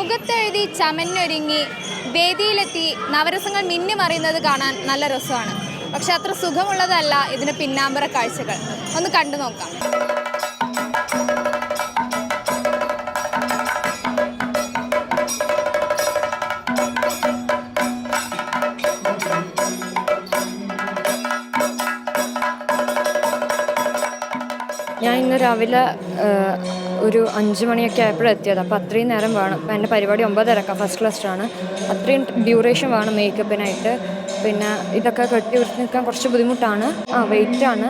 മുഖത്തെഴുതി ചമഞ്ഞൊരുങ്ങി വേദിയിലെത്തി നവരസങ്ങൾ മിന്നിമറിയുന്നത് കാണാൻ നല്ല രസമാണ്. പക്ഷെ അത്ര സുഖമുള്ളതല്ല ഇതിന് പിന്നാമ്പറ കാഴ്ചകൾ. ഒന്ന് കണ്ടു നോക്കാം. ഞാൻ ഇന്ന് രാവിലെ ഒരു അഞ്ച് മണിയൊക്കെ ആയപ്പോഴാണ് എത്തിയത്. അപ്പോൾ അത്രയും നേരം വേണം. എന്റെ പരിപാടി ഒമ്പതരക്കാം ഫസ്റ്റ് ക്ലാസ്റ്റാണ് അത്രയും ഡ്യൂറേഷൻ വേണം മേക്കപ്പിനായിട്ട് പിന്നെ ഇതൊക്കെ കെട്ടി ഉരുത്തി നിൽക്കാൻ കുറച്ച് ബുദ്ധിമുട്ടാണ്. ആ വെയിറ്റാണ്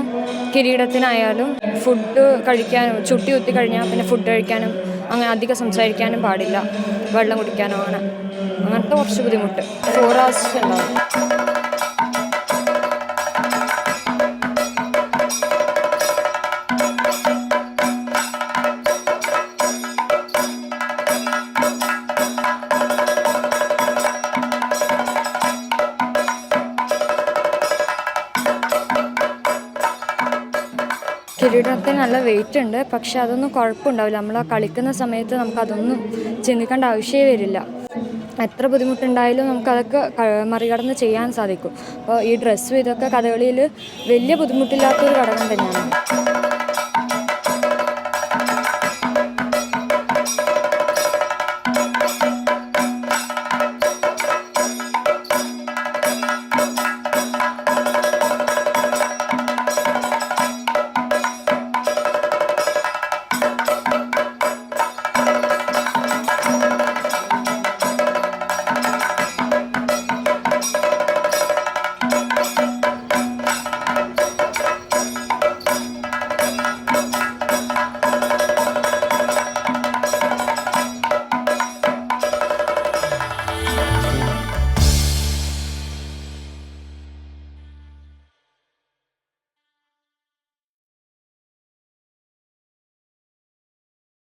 കിരീടത്തിനായാലും ഫുഡ് കഴിക്കാനും ചുട്ടി കുത്തി കഴിഞ്ഞാൽ പിന്നെ ഫുഡ് കഴിക്കാനും അങ്ങനെ അധികം സംസാരിക്കാനും പാടില്ല. വെള്ളം കുടിക്കാനും അങ്ങനെ അങ്ങനത്തെ കുറച്ച് ബുദ്ധിമുട്ട്. ഫോർ ഹവേഴ്സ് ഉണ്ടാവും കിരീടത്തിന് നല്ല വെയിറ്റ് ഉണ്ട്. പക്ഷെ അതൊന്നും കുഴപ്പമുണ്ടാവില്ല. നമ്മൾ കളിക്കുന്ന സമയത്ത് നമുക്കതൊന്നും ചിന്തിക്കേണ്ട ആവശ്യമേ വരില്ല. എത്ര ബുദ്ധിമുട്ടുണ്ടായാലും നമുക്കതൊക്കെ മറികടന്ന് ചെയ്യാൻ സാധിക്കും. അപ്പോൾ ഈ ഡ്രസ്സും ഇതൊക്കെ കഥകളിയിൽ വലിയ ബുദ്ധിമുട്ടില്ലാത്തൊരു ഘടകം തന്നെയാണ്.